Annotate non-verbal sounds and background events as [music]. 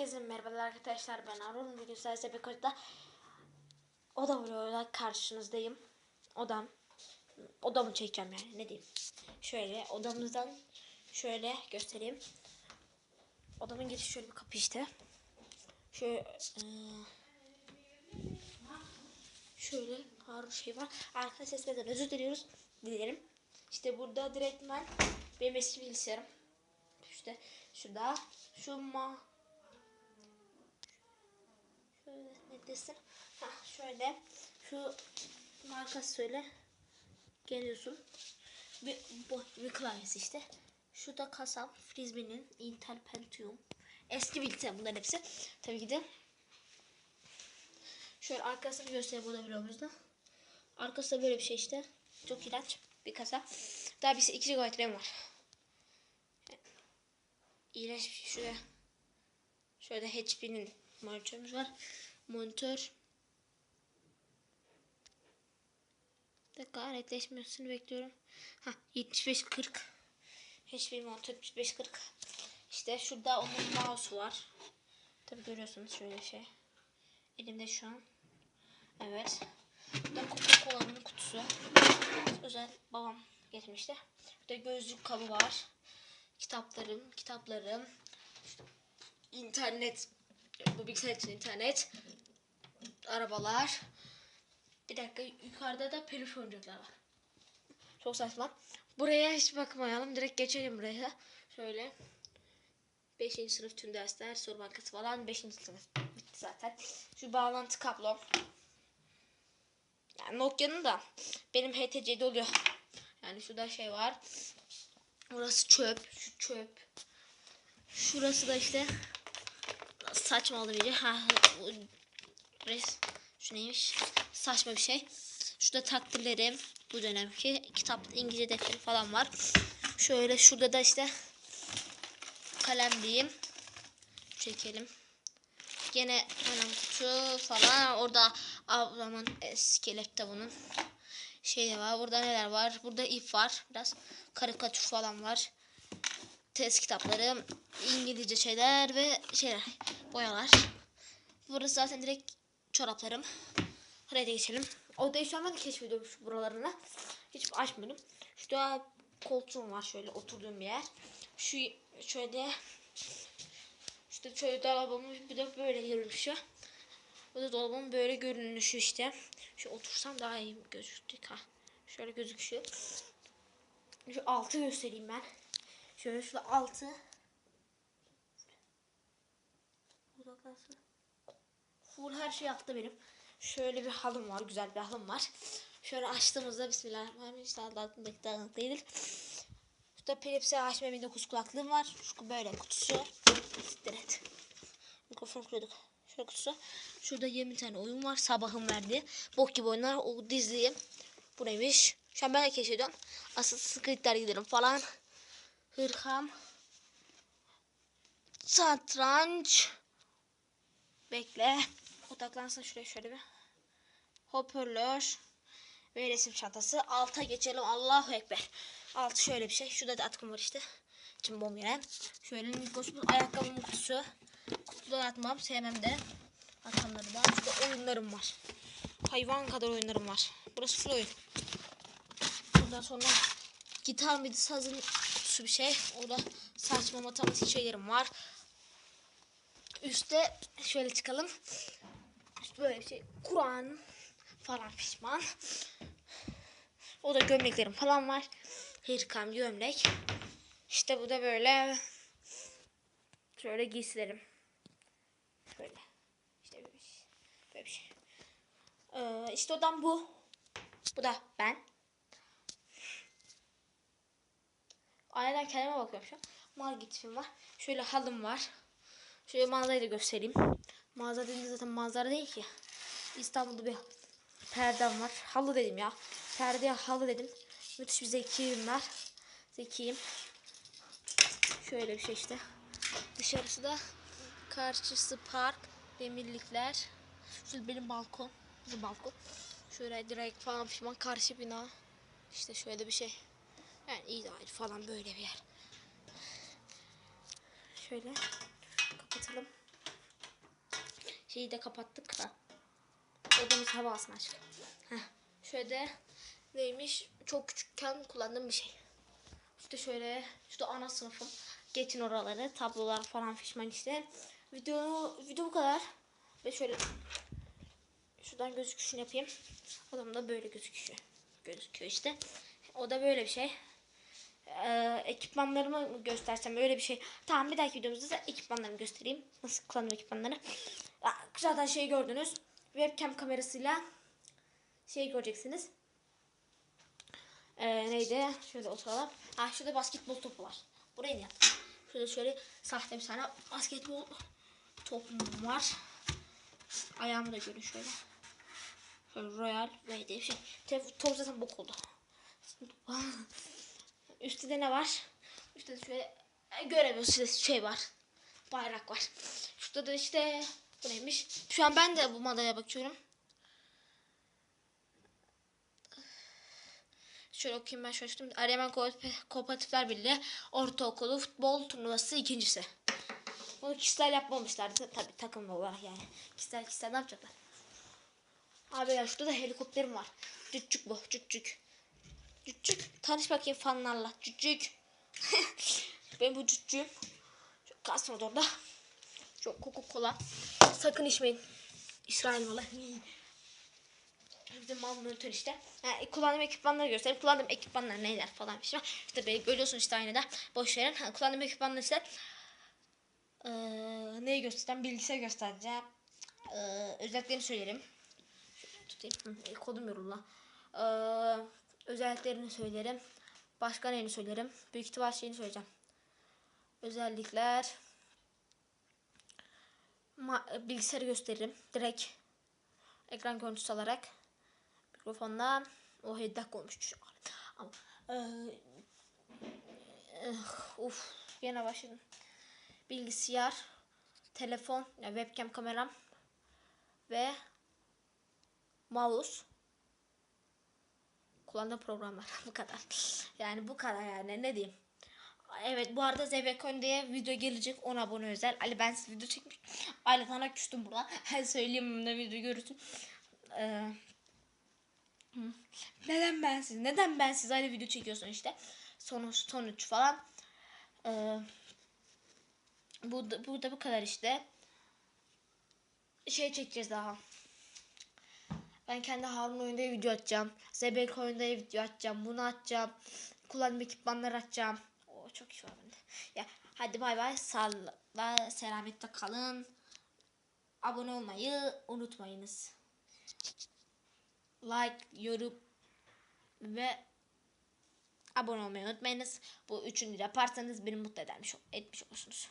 Herkese merhabalar arkadaşlar ben Arun bugün sizlerle Beko'da Oda vloguyla karşınızdayım. Odam Odamı çekeceğim yani ne diyeyim. Şöyle odamızdan Şöyle göstereyim. Odamın girişi şöyle bir kapı işte. Şöyle Şöyle Harun şey var. Arka seslerden özür diliyoruz Dilerim. İşte burada direktmen Benim eski bilgisayarım. İşte şurada şu ma desin Hah, şöyle. Şu markası söyle. Geliyorsun. Bir, bu bir klavyesi işte. Şu da kasam Frisbee'nin Intel Pentium. Eski bilgisayar bunların hepsi. Tabii ki de. Şöyle arkasını göstereyim burada videomuzda arkası da böyle bir şey işte. Çok iğrenç bir kasa. Daha bir 2 GB RAM var. İğrenç bir şey. Şurada şöyle HP'nin monitörümüz var. Monitör dakika netleşmesini bekliyorum. Ha 7540 HP monitör 7540 İşte şurada onun mouse var. Tabi görüyorsunuz şöyle şey. Elimde şu an. Evet. Burada Coca-Cola'nın kutusu. Özel babam getirmişti. Burada gözlük kabı var kitaplarım, kitaplarım, internet, bu bilgisayar için internet, arabalar. Bir dakika yukarıda da peluş oyuncaklar var. Çok saçma. Buraya hiç bakmayalım. Direkt geçelim buraya. Şöyle. 5. sınıf tüm dersler, soru bankası falan 5. sınıf bitti zaten. Şu bağlantı kablom. Yani Nokia'nın da benim HTC'de oluyor. Yani şurada şey var. Burası çöp. Şu çöp. Şurası da işte saçma oldu iyice. Ha, res, şu neymiş? Saçma bir şey. Şurada takdirlerim. Bu dönemki kitap İngilizce defteri falan var. Şöyle şurada da işte kalem diyeyim. Çekelim. Gene kalem kutu falan. Orada ablamın eski laptopunun şey var. Burada neler var? Burada ip var. Biraz karikatür falan var. Test kitapları, İngilizce şeyler ve şeyler, boyalar. Burası zaten direkt çoraplarım. Da geçelim. Odayı şu an ben keşfediyorum şu buralarını. Hiç açmadım. Şurada koltuğum var şöyle oturduğum bir yer. Şu şöyle işte şöyle dolabımın bir de böyle görünüşü. Bu da dolabın böyle görünüşü işte. Şu otursam daha iyi gözüktük ha. Şöyle gözüküyor. Şu altı göstereyim ben. Şöyle şurada altı. Uzaklansın. Full her şey altta benim. Şöyle bir halım var. Güzel bir halım var. Şöyle açtığımızda Bismillahirrahmanirrahim. İnşallah altındaki dağınık değildir. Şurada Philips'e HM 19 kulaklığım var. Şu böyle kutusu. Siktir et. Mikrofon kırıyorduk. Şöyle kutusu. Şurada 20 tane oyun var. Sabahın verdiği. Bok gibi oyunlar. O dizliyim. Bu neymiş? Şu an ben de keşfediyorum. Asıl Squid'ler gidelim falan. Hırkam. Satranç. Bekle. Odaklansın şuraya şöyle bir. Hoparlör. Ve resim çantası. Alta geçelim. Allahu Ekber. Altı şöyle bir şey. Şurada da atkım var işte. Şimdi bom yere. Şöyle mikroskop ayakkabımın kutusu. Kutuda atmam. Sevmem de. Atanları da. Şurada oyunlarım var. Hayvan kadar oyunlarım var. Burası full oyun. Ondan sonra gitar mıydı sazın kutusu bir şey. Orada saçma matematik şeylerim var. Üste şöyle çıkalım. Böyle bir şey. Kur'an falan pişman. O da gömleklerim falan var. Hırkam gömlek. İşte bu da böyle şöyle giysilerim. Şöyle. İşte böyle bir şey. Böyle bir şey. Ee, işte odam bu. Bu da ben. Aynadan kendime bakıyorum şu an. Margit'im var. Şöyle halım var. Şöyle manzarayı da göstereyim. Manzara dediğinde zaten manzara değil ki. İstanbul'da bir perdem var. Halı dedim ya. Perdeye halı dedim. Müthiş bir zekiyim var. Zekiyim. Şöyle bir şey işte. Dışarısı da karşısı park, demirlikler. Şurada benim balkon. Bizim balkon. Şöyle direkt falan pişman karşı bina. İşte şöyle bir şey. Yani dair falan böyle bir yer. Şöyle kapatalım. Şeyi de kapattık da. Odamız hava alsın aşkım. Heh. Şöyle de neymiş? Çok küçükken kullandığım bir şey. İşte şöyle, şurada ana sınıfım. Geçin oraları, tablolar falan fişman işte. Video, video bu kadar. Ve şöyle şuradan gözüküşünü yapayım. Odamda böyle gözüküyor. Gözüküyor işte. O da böyle bir şey. Ee, ekipmanlarımı göstersem öyle bir şey. Tamam bir dahaki videomuzda da ekipmanlarımı göstereyim. Nasıl kullanıyorum ekipmanları. Ya, Zaten şey gördünüz. Webcam kamerasıyla şey göreceksiniz. Ee, neydi? Şöyle oturalım. Ha şurada basketbol topu var. Buraya ne yaptım? Şurada şöyle sahte bir tane basketbol topum var. Ayağımı da görün şöyle. Şöyle Royal ve diye bir şey. Top zaten bok oldu. [laughs] Üstte de ne var? Üstte de şöyle e, göremiyorsunuz şey var. Bayrak var. Şurada da işte bu neymiş? Şu an ben de bu madalya bakıyorum. Şöyle okuyayım ben şöyle açtım. Eryaman Ko- Kooperatifler Birliği Ortaokulu Futbol Turnuvası ikincisi. Bunu kişisel yapmamışlardı. Tabii takım olarak yani. Kişisel kişisel ne yapacaklar? Abi ya şurada da helikopterim var. Cüccük bu cüccük. Cüccük. Tanış bakayım fanlarla. Cüccük. [laughs] ben bu cüccüğüm. Şu Kasmodor'da. Çok Coca Cola. Sakın içmeyin. İsrail malı. Bizim [laughs] mal monitör işte. Yani kullandığım ekipmanları göstereyim. Kullandığım ekipmanlar neler falan bir şey. İşte böyle görüyorsunuz işte aynada. Boş verin. Ha, kullandığım ekipmanlar ise eee neyi göstereceğim? Bilgisayar göstereceğim. Eee özelliklerini söylerim. Şöyle tutayım. Hı, kodum yoruldu. Eee özelliklerini söylerim. Başka neyini söylerim? Büyük ihtimal şeyini söyleyeceğim. Özellikler. Ma- bilgisayarı gösteririm. Direkt ekran görüntüsü alarak mikrofonla o 7 dakika olmuş. Ama eee, eh, uf yine başladım. Bilgisayar, telefon, yani webcam kameram ve mouse kullandığım programlar [laughs] bu kadar. Yani bu kadar yani ne diyeyim. Evet bu arada Zevekon diye video gelecek 10 abone özel. Ali ben siz video çekmiş. [laughs] Ali sana küstüm burada. [laughs] Söyleyeyim de video görürsün. Ee, neden ben siz? Neden ben siz ayrı video çekiyorsun işte. Sonuç sonuç falan. Ee, bu da, bu da bu kadar işte. Şey çekeceğiz daha. Ben kendi Harun oyunda video atacağım. Zebek oyunda video atacağım. Bunu atacağım. Kullandığım ekipmanları atacağım. O çok iş var bende. Ya hadi bay bay. Sağlıkla selametle kalın. Abone olmayı unutmayınız. Like, yorum ve abone olmayı unutmayınız. Bu üçünü yaparsanız beni mutlu edermiş, etmiş olursunuz.